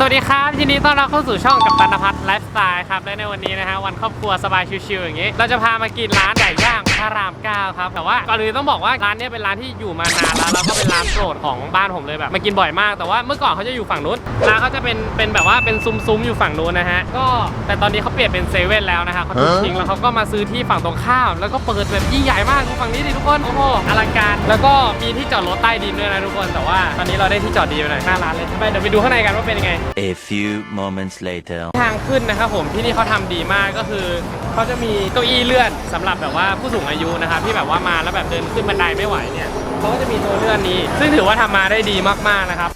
สวัสดีครับยินดีต้อนรับเข้าสู่ช่องกับตันพัฒน์ไลฟ์สไตล์ครับและในวันนี้นะฮะวันครอบครัวสบายชิวๆอย่างนี้ เราจะพามากินร้านไก่ย่างพระรามเก้าครับแต่ว่าก่อนอื่นต้องบอกว่าร้านนี้เป็นร้านที่อยู่มานานแล้วแล้วก็เป็นร้านโปรดของบ้านผมเลยแบบมากินบ่อยมากแต่ว่าเมื่อก่อนเขาจะอยู่ฝั่งนู้นร้านเขาจะเป็นเป็นแบบว่าเป็นซุ้มๆอยู่ฝั่งนู้นนะฮะก็แต่ตอนนี้เขาเปลี่ยนเป็นเซเว่นแล้วนะฮะเขาทุบทิ้งแล้วเขาก็มาซื้อที่ฝั่งตรงข้ามแล้วก็เปิดแบบยิ่งใหญ่มากดูฝั่งนี้ดิทุกคนโอ้โหอลังการแล้วก็มีที่จอดรถใต้ดินด้วยนะทุกคนแต่ว่าตอนนี้เราได้ที่จอดดีไปหน่อยหน้าร้านเลยไปเดี๋ยวไปดูข้างในกันว่าเป็นยังไง A few moments later. ทางขึ้นนะครับผมที่นี่เขาทำดีมากก็คือเขาจะมีเก้าอี้เลื่อนสำหรับแบบว่าผู้สูงอายุนะครับที่แบบว่ามาแล้วแบบเดินขึ้นบันไดไม่ไหวเนี่ยเขาก็จะมีตัวเลื่อนนี้ ซึ่งถือว่าทำมาได้ดีมากๆนะครับ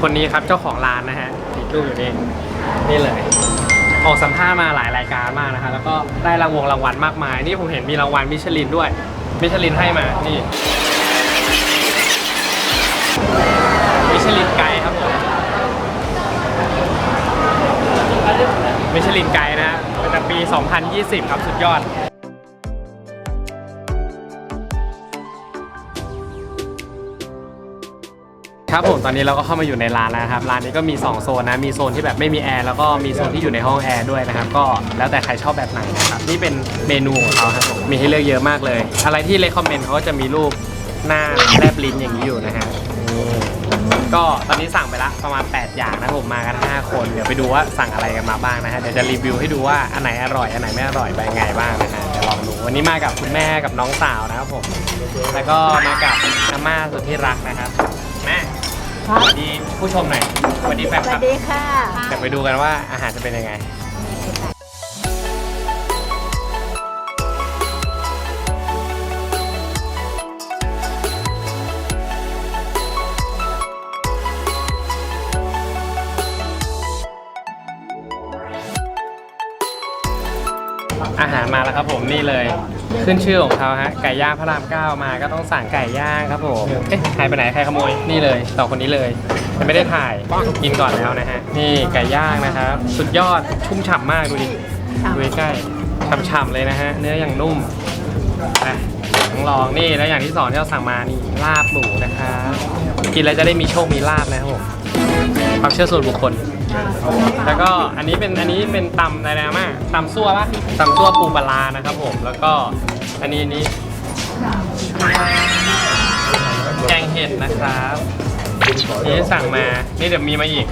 คนนี้ครับเจ้าของร้านนะฮะติดรูปอยู่นี่นี่เลย ออกสัมภาษณ์มาหลายรายการมากนะคะแล้วก็ได้รางวงรางวัลมากมาย นี่ผมเห็นมีรางวัลมิชลินด้วย มิชลินให้มา นี่มิชลินไกด์ครับผมมิชลินไกด์นะฮะเป็นแต่ปี 2020 ครับสุดยอด ครับผมตอนนี้เราก็เข้ามาอยู่ในร้านแล้วนะครับร้านนี้ก็มี 2 โซนนะมีโซนที่แบบไม่มีแอร์แล้วก็มีโซนที่อยู่ในห้องแอร์ด้วยนะครับก็แล้วแต่ใครชอบแบบไหนนะครับนี่เป็นเมนูของเขาครับผมมีให้เลือกเยอะมากเลย อะไรที่เลคคอมเมนต์เขาก็จะมีรูปหน้าแลบลิ้นอย่างนี้อยู่นะฮะก็ตอนนี้สั่งไปละประมาณ 8 อย่างนะผมมากัน 5 คนเดี๋ยวไปดูว่าสั่งอะไรกันมาบ้างนะฮะเดี๋ยวจะรีวิวให้ดูว่าอันไหนอร่อยอันไหนไม่อร่อยไปยังไงบ้างนะฮะเดี๋ยวลองดูวันนี้มากับคุณแม่กับน้องสาวนะครับผมแล้วก็มากับอาม่าสุดที่รักนะครับ สวัสดีผู้ชมหน่อยสวัสดีแฟนสควัลัสบดีค่ะเดี๋ยวไปดูกันว่าอาหารจะเป็นยังไง อาหารมาแล้วครับผมนี่เลย ขึ้นชื่อของเขาฮะไก่ย่างพระรามเก้ามาก็ต้องสั่งไก่ย่างครับผมเอ๊ะหายไปไหนใครขโมยนี่เลยสอคนนี้เลยยังไม่ได้ถ่ายกินก่อนแล้วนะฮะนี่ไก่ย่างนะครับสุดยอดชุ่มฉ่ำมากดูดิดูใกล้ฉ่ำๆเลยนะฮะเนื้ออย่างนุ่มอะต้องลองนี่แล้วอย่างที่สองที่เราสั่งมานี่ลาบหมูนะครับกินแล้วจะได้มีโชคมีลาบนะครับผมความเชื่อส่วนบุคคล แล้วก็อันนี้เป็นอันนี้เป็นตำอะไรนะมาตำซั่วปะตำซั่วปูปลาร้านะครับผม แล้วก็อันนี้อันนี้ แกงเห็ดนะครับนี่สั่งมา นี่เดี๋ยวมีมาอีก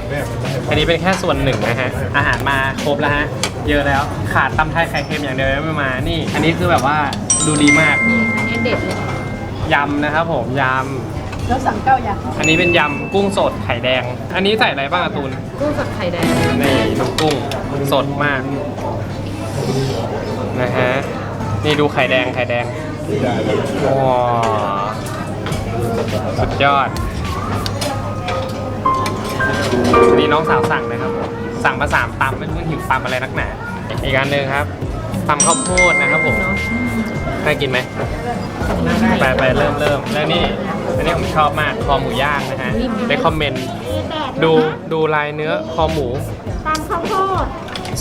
อันนี้เป็นแค่ส่วนหนึ่งนะฮะ อาหารมาครบแล้วฮะ เยอะแล้ว ขาดตำไทยไข่เค็มอย่างเดียวยังไม่มา นี่ อันนี้คือแบบว่าดูดีมากอันนี้เด็ดเลย ยำนะครับผม ย แล้วสั่งเก้าอย่างำอันนี้เป็นยำกุ้งสดไข่แดง อันนี้ใส่อะไรบ้างอะตูนกุ้งสดไข่แดง นี่น้ำกุ้งสดมากนะฮะ นี่ดูไข่แดงไข่แดงว้าวสุดยอด นี่น้องสาวสั่งนะครับผมสั่งมาสามตำไม่รู้ว่าหิวตำอะไรนักหนา อีกอันหนึ่งครับ ตำข้าวโพดนะครับผมน่ากินไหมไปไปเริ่มเริ่มแล้วนี่อันนี้ผมชอบมากคอหมูย่างนะฮะได้คอมเมนต์ดูดูลายเนื้อคอหมูตามข้าวโพด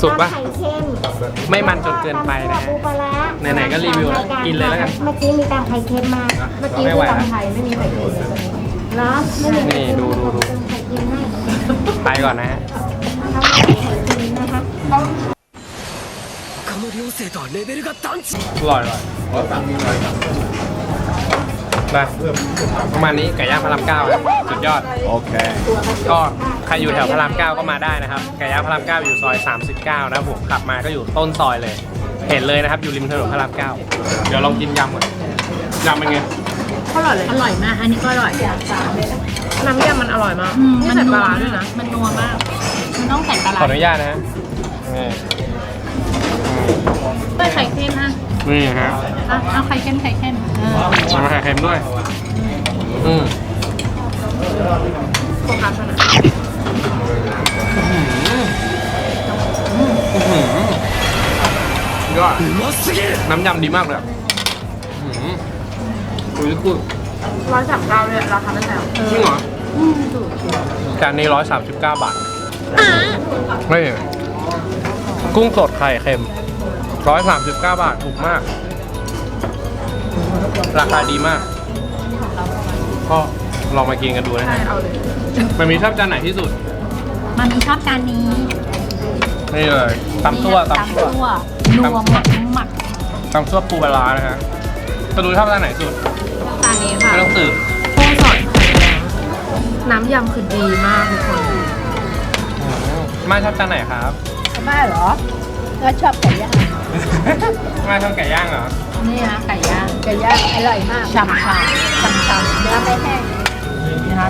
สุดปะตำไข่เค็มไม่มันจนเกินไปนะฮะตำปูปลาร้าไหนๆก็รีวิวแล้วกินเลยแล้วกันเมื่อกี้มีตำไข่เค็มมาเมื่อกี้ไม่คืไหวอละตำไทยไม่มีไข่เค็มเหรอไม่มีนี่ดูดูดูตำไข่เค็มให้ไปก่อนนะฮะ อร่อยอร่อยมาประมาณนี้ไก่ย่างพระรามเก้าครับสุดยอด โอเคก็ใครอยู่แถวพระรามเก้าก็มาได้นะครับไก่ย่างพระรามเก้าอยู่ซอย 39 นะครับผมขับมาก็อยู่ต้นซอยเลย เห็นเลยนะครับอยู่ริมถนนพระรามเก้าเดี๋ยวลองกินยำก่อนยำเป็นไงอร่อยเลยอร่อยมาก อันนี้ก็อร่อยน้ำยำมันอร่อยมากอืมมันนัวด้วยนะ มันนัวมาก มันต้องใส่ปลาขร้าออนุญาตนะฮะนี่ เอ้ยไข่เค็มฮะนี่ฮะอะเอาไข่เค็มไข่เค็มเออมาไข่เค็มด้วย อืมโฟกัสนะยอดน้ำยำดีมากเลยอะอื้อหืออุ้ยคุณร้อยสามเก้าเลยราคาไม่แพงจริงเหรอจานนี้ร้อยสามสิบเก้าบาทเฮ้ยกุ้งสดไข่เค็ม ร้อยสามสิบเก้าบาทถูกมาก ราคาดีมาก ก็ลองมากินกันดูนะใช่ฮะเอาเลย มันมีชอบจานไหนที่สุดมันมีชอบจานนี้นี่เลยตำตัวตำตำตัวตัวนัวหมักหมักตำตัวปูปลาร้านะฮะจะดูชอบจานไหนสุด จานนี้ค่ะไม่ต้องสืบโค้สอนไข่แดงน้ำยำคือดีมากทุกคนมาชอบจานไหนครับมาเหรอก็ชอบไก่ย่าง มาชอบไก่ย่างเหรอ นี่นะไก่ย่างไก่ย่างอร่อยมากฉ่ำฉ่ำฉ่ำฉ่ำเนื้อไม่แห้งนี่นะคะ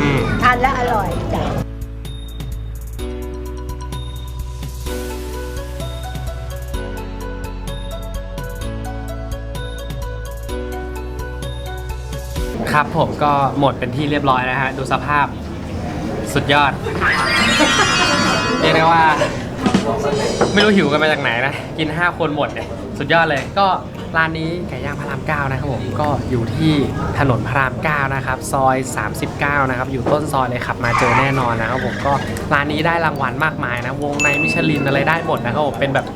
อืมทานแล้วอร่อยจ้ะครับผมก็หมดเป็นที่เรียบร้อยแล้วฮะ ดูสภาพสุดยอด เรียกได้ว่า ไม่รู้หิวกันมาจากไหนนะ กิน 5 คนหมดเนี่ยสุดยอดเลย ก็ร้านนี้ไก่ย่างพระรามเก้านะครับผมก็อยู่ที่ถนนพระรามเก้านะครับซอย 39นะครับอยู่ต้นซอยเลยขับมาเจอแน่นอนนะครับผมก็ร้านนี้ได้รางวัลมากมายนะวงในมิชลินอะไรได้หมดนะครับผมเป็นแบบ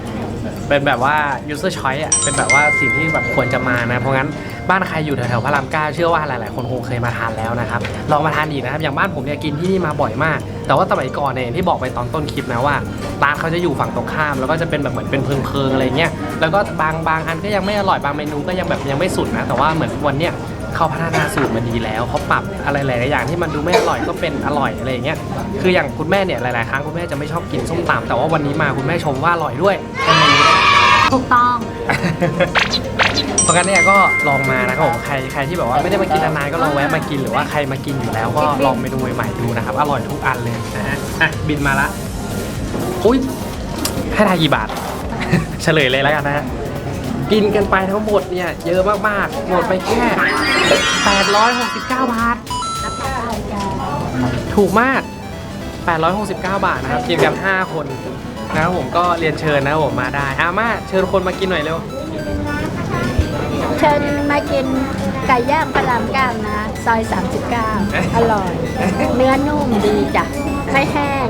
เป็นแบบว่า user choice อะเป็นแบบว่าสิ่งที่แบบควรจะมานะ เพราะงั้นบ้านใครอยู่แถวๆพระรามเก้าเชื่อว่าหลายๆ คนคงเคยมาทานแล้วนะครับ ลองมาทานอีกนะครับ อย่างบ้านผมเนี่ยกินที่นี่มาบ่อยมาก แต่ว่าสมัยก่อนเนี่ยที่บอกไปตอนต้นคลิปนะว่าร้านเขาจะอยู่ฝั่งตรงข้าม แล้วก็จะเป็นแบบเหมือนเป็นเพิงๆอะไรเงี้ย แล้วก็บางบางอันก็ยังไม่อร่อยบางเมนูก็ยังแบบยังไม่สุดนะ แต่ว่าเหมือนวันเนี้ยเขาพัฒนาสูตรมาดีแล้วเขาปรับอะไรหลายๆอย่างที่มันดูไม่อร่อยก็เป็นอร่อยอะไรอย่างเงี้ยคืออย่างคุณแม่เนี่ยหลายๆครั้งคุณแม่จะไม่ชอบกินส้มตำแต่ว่าวันนี้มาคุณแม่ชมว่าอร่อยด้วยเป็นเมนู ถูกต้อง เพราะงั้นเนี่ยก็ลองมานะครับผมใครใครที่แบบว่าไม่ได้มากินนานๆก็ลองแวะมากินหรือว่าใครมากินอยู่แล้วก็ลองเมนูใหม่ๆดูนะครับอร่อยทุกอันเลยนะฮะอะบินมาละอุ้ยให้ทายกี่บาท เฉลยเลยแล้วกันนะฮะกินกันไปทั้งหมดเนี่ยเยอะมากๆ หมดไปแค่ 869 บาท ถูกมาก 869 บาทนะครับกินกัน 5 คน นะครับผมก็เรียนเชิญนะครับผมมาได้อามาเชิญคนมากินหน่อยเร็ว เชิญมากินไก่ย่างพระรามเก้านะ ซอย 39 อร่อย เนื้อนุ่มดีจ้ะ ไม่แห้ง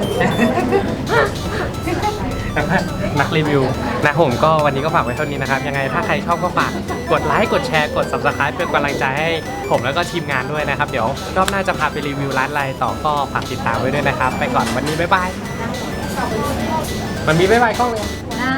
นักรีวิวนะผมก็วันนี้ก็ฝากไว้เท่านี้นะครับ ยังไงถ้าใครชอบก็ฝากกดไลค์กดแชร์กด subscribe เป็นกำลังใจให้ผมแล้วก็ทีมงานด้วยนะครับ เดี๋ยวรอบหน้าจะพาไปรีวิวร้านอะไรต่อก็ฝากติดตามไว้ด้วยนะครับ ไปก่อนวันนี้บ๊ายบาย มันมีบ๊ายบายกล้องเลย อ่า